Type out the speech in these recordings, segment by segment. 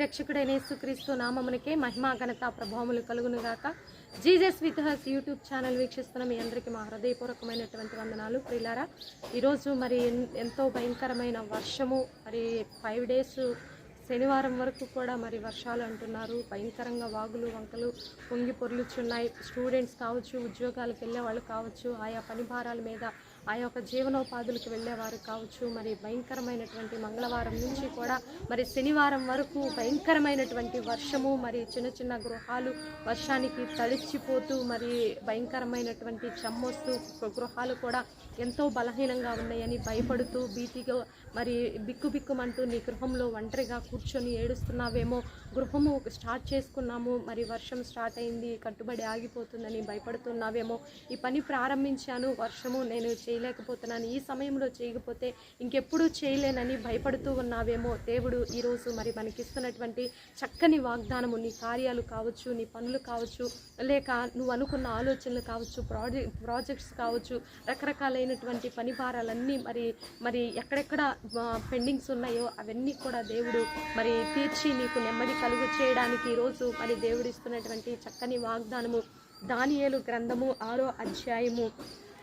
రక్షకుడైన యేసుక్రీస్తు నామమునకే మహిమా ఘనత ప్రభావములు కలుగునుగాక. Jesus with us YouTube channel వీక్షిస్తున్న మీ అందరికీ మా హృదయపూర్వకమైనటువంటి వందనాలు. ప్రిలారా ఈరోజు మరి ఎన్- ఎంతో భయంకరమైన వర్షము. మరి ఫైవ్ డేస్ శనివారం వరకు కూడా మరి వర్షాలు అంటున్నారు. భయంకరంగా వాగులు వంకలు పొంగి పొర్లుచున్నాయి. స్టూడెంట్స్ కావచ్చు ఉద్యోగాలకు వెళ్ళే వాళ్ళు కావచ్చు ఆయా పని భారాల మీద ఆ యొక్క జీవనోపాధులకు వెళ్ళేవారు కావచ్చు. మరి భయంకరమైనటువంటి మంగళవారం నుంచి కూడా మరి శనివారం వరకు భయంకరమైనటువంటి వర్షము మరి చిన్న చిన్న గృహాలు వర్షానికి తడిచిపోతూ మరి భయంకరమైనటువంటి చెమ్మొస్తూ గృహాలు కూడా ఎంతో బలహీనంగా ఉన్నాయని భయపడుతూ భీతిగా మరి బిక్కుబిక్కుమంటూ నీ గృహంలో ఒంటరిగా కూర్చొని ఏడుస్తున్నావేమో గృహము స్టార్ట్ చేసుకున్నాము మరి వర్షం స్టార్ట్ అయింది కట్టుబడి ఆగిపోతుందని భయపడుతున్నావేమో ఈ పని ప్రారంభించాను వర్షము నేను చేయలేకపోతున్నాను ఈ సమయంలో చేయకపోతే ఇంకెప్పుడు చేయలేనని భయపడుతూ ఉన్నావేమో దేవుడు ఈరోజు మరి మనకిస్తున్నటువంటి చక్కని వాగ్దానము నీ కార్యాలు కావచ్చు నీ పనులు కావచ్చు లేక నువ్వు అనుకున్న ఆలోచనలు కావచ్చు ప్రాజెక్ట్ ప్రాజెక్ట్స్ కావచ్చు రకరకాలైనటువంటి పని భారాలన్నీ మరి మరి ఎక్కడెక్కడ పెండింగ్స్ ఉన్నాయో అవన్నీ కూడా దేవుడు మరి తీర్చి నీకు నెమ్మది కలుగు చేయడానికి ఈరోజు మరి దేవుడు ఇస్తున్నటువంటి చక్కని వాగ్దానము. దానియేలు గ్రంథము ఆరో అధ్యాయము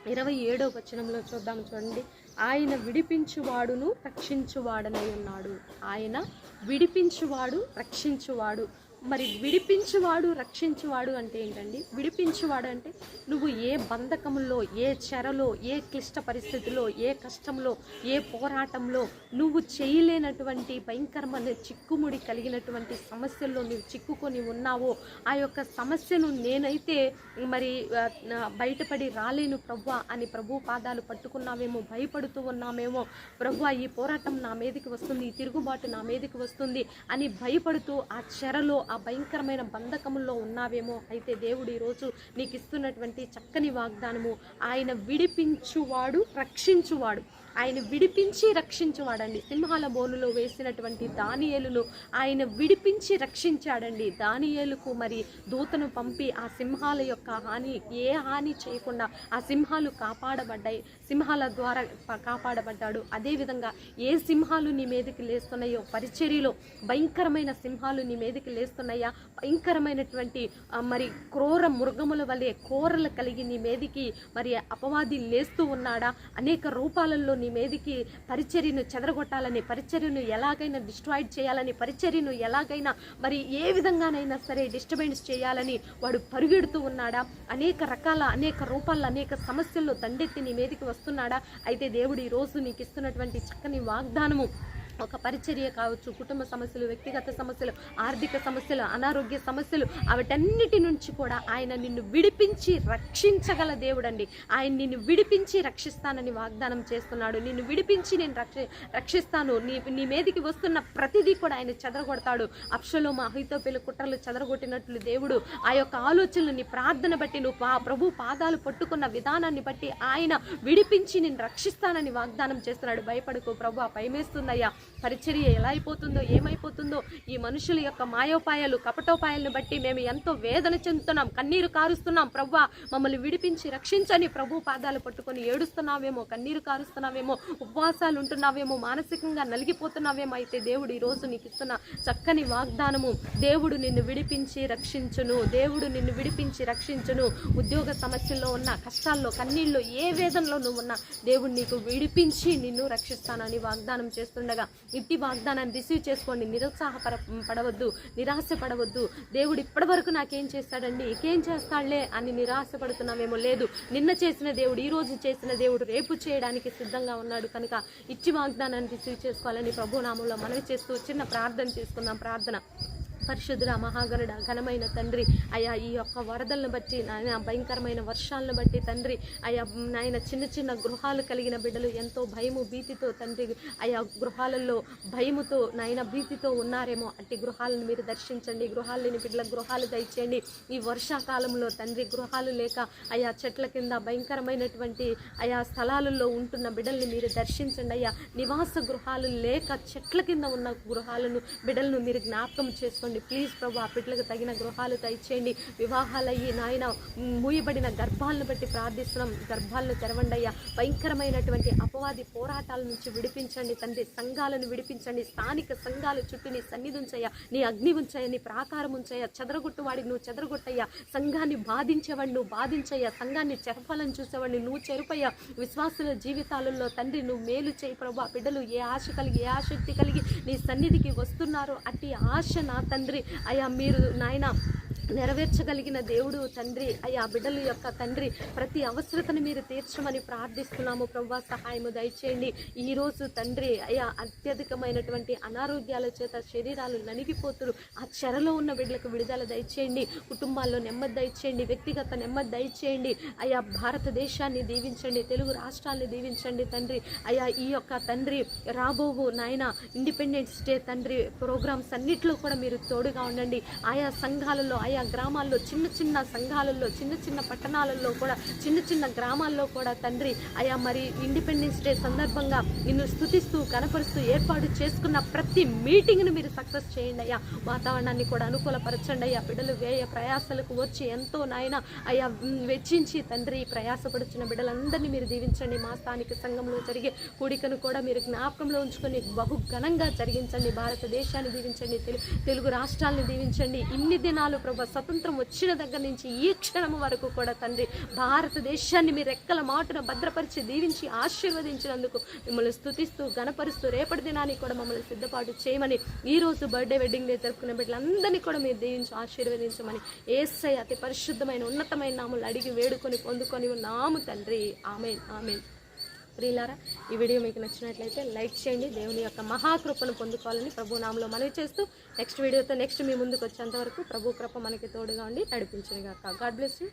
ఇరవై ఏడో వచనంలో చూద్దాం చూడండి. ఆయన విడిపించువాడును రక్షించువాడనై ఉన్నాడు. ఆయన విడిపించువాడు రక్షించువాడు. మరి విడిపించువాడు రక్షించువాడు అంటే ఏంటండి? విడిపించువాడు అంటే నువ్వు ఏ బంధకంలో ఏ చెరలో ఏ క్లిష్ట పరిస్థితిలో ఏ కష్టంలో ఏ పోరాటంలో నువ్వు చేయలేనటువంటి భయంకరమైన చిక్కుముడి కలిగినటువంటి సమస్యల్లో నువ్వు చిక్కుకొని ఉన్నావో ఆ యొక్క సమస్యను నేనైతే మరి బయటపడి రాలేను ప్రభు అని ప్రభు పాదాలు పట్టుకున్నామేమో భయపడుతూ ఉన్నామేమో ప్రభు ఈ పోరాటం నా మీదకి వస్తుంది ఈ తిరుగుబాటు నా మీదకి వస్తుంది అని భయపడుతూ ఆ చెరలో ఆ భయంకరమైన బంధకముల్లో ఉన్నావేమో అయితే దేవుడు ఈరోజు నీకు ఇస్తున్నటువంటి చక్కని వాగ్దానము. ఆయన విడిపించువాడు రక్షించువాడు. ఆయన విడిపించి రక్షించువాడండి. సింహాల బోనులో వేసినటువంటి దానియేలును ఆయన విడిపించి రక్షించాడండి. దానియేలుకు మరి దూతను పంపి ఆ సింహాల యొక్క హాని ఏ హాని చేయకుండా ఆ సింహాలు కాపాడబడ్డాయి. సింహాల ద్వారా కాపాడబడ్డాడు. అదేవిధంగా ఏ సింహాలు నీ మీదకి లేస్తున్నాయో పరిచర్యలో భయంకరమైన సింహాలు నీ మీదకి లేస్తున్నాయా భయంకరమైనటువంటి మరి క్రూర మృగముల వలె కోరలు కలిగి నీ మీదికి మరి అపవాది లేస్తూ ఉన్నాడా అనేక రూపాలలో నీ మీదికి పరిచర్యను చెదరగొట్టాలని పరిచర్యను ఎలాగైనా డిస్ట్రాయిడ్ చేయాలని పరిచర్యను ఎలాగైనా మరి ఏ విధంగానైనా సరే డిస్టర్బెన్స్ చేయాలని వాడు పరుగెడుతూ ఉన్నాడా? అనేక రకాల అనేక రూపాల్లో అనేక సమస్యల్లో దండెత్తి నీ మీదికి వస్తున్నాడా? అయితే దేవుడు ఈరోజు రోజు నీకు ఇస్తున్నటువంటి చక్కని వాగ్దానము ఒక పరిచర్య కావచ్చు కుటుంబ సమస్యలు వ్యక్తిగత సమస్యలు ఆర్థిక సమస్యలు అనారోగ్య సమస్యలు వాటన్నిటి నుంచి కూడా ఆయన నిన్ను విడిపించి రక్షించగల దేవుడండి. ఆయన నిన్ను విడిపించి రక్షిస్తానని వాగ్దానం చేస్తున్నాడు. నిన్ను విడిపించి నేను రక్ష రక్షిస్తాను. నీ నీ మీదికి వస్తున్న ప్రతిదీ కూడా ఆయన చెదరగొడతాడు. అప్షలో మా అహితోపిల కుట్రలు చెదరగొట్టినట్లు దేవుడు ఆ యొక్క ఆలోచనలు నీ ప్రార్థన బట్టి నువ్వు పా ప్రభు పాదాలు పట్టుకున్న విధానాన్ని బట్టి ఆయన విడిపించి నేను రక్షిస్తానని వాగ్దానం చేస్తున్నాడు. భయపడుకో ప్రభు ఆ భయమేస్తుందయ్యా. పరిచర్య ఎలా అయిపోతుందో ఏమైపోతుందో ఈ మనుషుల యొక్క మాయోపాయాలు కపటోపాయాలను బట్టి మేము ఎంతో వేదన చెందుతున్నాం కన్నీరు కారుస్తున్నాం. ప్రవ్వా మమ్మల్ని విడిపించి రక్షించని ప్రభు పాదాలు పట్టుకొని ఏడుస్తున్నావేమో కన్నీరు కారుస్తున్నావేమో ఉపవాసాలు ఉంటున్నావేమో మానసికంగా నలిగిపోతున్నావేమో అయితే దేవుడు ఈరోజు రోజు నీకు ఇస్తున్న చక్కని వాగ్దానము. దేవుడు నిన్ను విడిపించి రక్షించును. దేవుడు నిన్ను విడిపించి రక్షించును. ఉద్యోగ సమస్యల్లో ఉన్న కష్టాల్లో కన్నీళ్ళు ఏ వేదనలో నువ్వు ఉన్నా దేవుడు నీకు విడిపించి నిన్ను రక్షిస్తానని వాగ్దానం చేస్తుండగా ఇట్టి వాగ్దానాన్ని రిసీవ్ చేసుకోండి. నిరుత్సాహపర పడవద్దు నిరాశ పడవద్దు దేవుడు ఇప్పటివరకు నాకేం చేస్తాడండి? ఇకేం చేస్తాడులే అని నిరాశ పడుతున్నామేమో లేదు. నిన్న చేసిన దేవుడు ఈ రోజు చేసిన దేవుడు రేపు చేయడానికి సిద్ధంగా ఉన్నాడు కనుక ఇచ్చి వాగ్దానాన్ని రిసీవ్ చేసుకోవాలని ప్రభునామంలో మనవి చేస్తూ చిన్న ప్రార్థన చేసుకుందాం. ప్రార్థన. పరిశుద్ధుల మహాగణుడ ఘనమైన తండ్రి. అయ్యా ఈ యొక్క వరదలను బట్టి నాయన భయంకరమైన వర్షాలను బట్టి తండ్రి. అయ్యా నాయన చిన్న చిన్న గృహాలు కలిగిన బిడ్డలు ఎంతో భయము భీతితో తండ్రి. అయ్యా గృహాలలో భయముతో నాయన భీతితో ఉన్నారేమో అట్టి గృహాలను మీరు దర్శించండి. గృహాలు లేని బిడ్డల గృహాలు దయచేయండి. ఈ వర్షాకాలంలో తండ్రి గృహాలు లేక అయా చెట్ల కింద భయంకరమైనటువంటి ఆయా స్థలాలలో ఉంటున్న బిడ్డల్ని మీరు దర్శించండి. అయ్యా నివాస గృహాలు లేక చెట్ల కింద ఉన్న గృహాలను బిడ్డలను మీరు జ్ఞాపకం చేసుకోండి. దీవించండి ప్లీజ్ ప్రభు ఆ బిడ్డలకు తగిన గృహాలు దయచేయండి. వివాహాలయ్యి నాయన మూయబడిన గర్భాలను బట్టి ప్రార్థిస్తున్నాం. గర్భాలను తెరవండి అయ్యా. భయంకరమైనటువంటి అపవాది పోరాటాల నుంచి విడిపించండి. తండ్రి సంఘాలను విడిపించండి. స్థానిక సంఘాల చుట్టూ నీ సన్నిధి ఉంచయ్యా. నీ అగ్ని ఉంచయ్యా. నీ ప్రాకారం ఉంచయ్యా. చెదరగొట్టు వాడికి నువ్వు చెదరగొట్టయ్యా. సంఘాన్ని బాధించేవాడిని నువ్వు బాధించయ్యా. సంఘాన్ని చెరపాలని చూసేవాడిని నువ్వు చెరుపయ్యా. విశ్వాసుల జీవితాలలో తండ్రి నువ్వు మేలు చేయి ప్రభు. ఆ బిడ్డలు ఏ ఆశ కలిగి ఏ ఆసక్తి కలిగి నీ సన్నిధికి వస్తున్నారో. అట్టి ఆశ నా తండ్రి. అయ్యా మీరు నాయన నెరవేర్చగలిగిన దేవుడు తండ్రి అయ్యా బిడ్డల యొక్క తండ్రి ప్రతి అవసరతను మీరు తీర్చమని ప్రార్థిస్తున్నాము. ప్రభా సహాయము దయచేయండి. ఈ రోజు తండ్రి అయ్యా అత్యధికమైనటువంటి అనారోగ్యాల చేత శరీరాలు నలిగిపోతురు. ఆ చెరలో ఉన్న బిడ్డలకు విడుదల దయచేయండి. కుటుంబాల్లో నెమ్మది దయచేయండి. వ్యక్తిగత నెమ్మది దయచేయండి. అయ్యా భారతదేశాన్ని దీవించండి. తెలుగు రాష్ట్రాన్ని దీవించండి తండ్రి. అయ్యా ఈ యొక్క తండ్రి రాబోవు నాయన ఇండిపెండెన్స్ డే తండ్రి ప్రోగ్రామ్స్ అన్నింటిలో కూడా మీరు తోడుగా ఉండండి. ఆయా సంఘాలలో ఆయా గ్రామాల్లో చిన్న చిన్న సంఘాలలో చిన్న చిన్న పట్టణాలలో కూడా చిన్న చిన్న గ్రామాల్లో కూడా తండ్రి అయా మరి ఇండిపెండెన్స్ డే సందర్భంగా నిన్ను స్థుతిస్తూ కనపరుస్తూ ఏర్పాటు చేసుకున్న ప్రతి మీటింగ్ను మీరు సక్సెస్ చేయండి అయ్యా. వాతావరణాన్ని కూడా అనుకూలపరచండి అయ్యా. బిడ్డలు వ్యయ ప్రయాసాలకు వచ్చి ఎంతో నాయన అయ్యా వెచ్చించి తండ్రి ప్రయాసపడుచున్న బిడ్డలందరినీ మీరు దీవించండి. మా స్థానిక సంఘంలో జరిగే కూడికను కూడా మీరు జ్ఞాపకంలో ఉంచుకొని బహు ఘనంగా జరిగించండి. భారతదేశాన్ని దీవించండి. తెలుగు రాష్ట్రాలను దీవించండి. ఇన్ని దినాలు ప్రభు స్వతంత్రం వచ్చిన దగ్గర నుంచి ఈ క్షణం వరకు కూడా తండ్రి భారతదేశాన్ని మీరు రెక్కల మాటున భద్రపరిచి దీవించి ఆశీర్వదించినందుకు మిమ్మల్ని స్థుతిస్తూ గణపరుస్తూ రేపటి దినానికి కూడా మమ్మల్ని సిద్ధపాటు చేయమని ఈరోజు బర్త్డే వెడ్డింగ్ డే జరుపుకునే బిడ్డలందరినీ కూడా మీరు దీవించి ఆశీర్వదించమని ఏసై అతి పరిశుద్ధమైన ఉన్నతమైన నాములు అడిగి వేడుకొని పొందుకొని ఉన్నాము తండ్రి. ఆమె ఆమెన్. ప్రియులారా ఈ వీడియో మీకు నచ్చినట్లయితే లైక్ చేయండి దేవుని యొక్క మహాకృపను పొందుకోవాలని ప్రభు నామలో మనవి చేస్తూ నెక్స్ట్ వీడియోతో నెక్స్ట్ మీ ముందుకు వచ్చేంత వరకు ప్రభు కృప మనకి తోడుగా ఉండి నడిపించింది గాక గాడ్ బ్లెస్ యూ.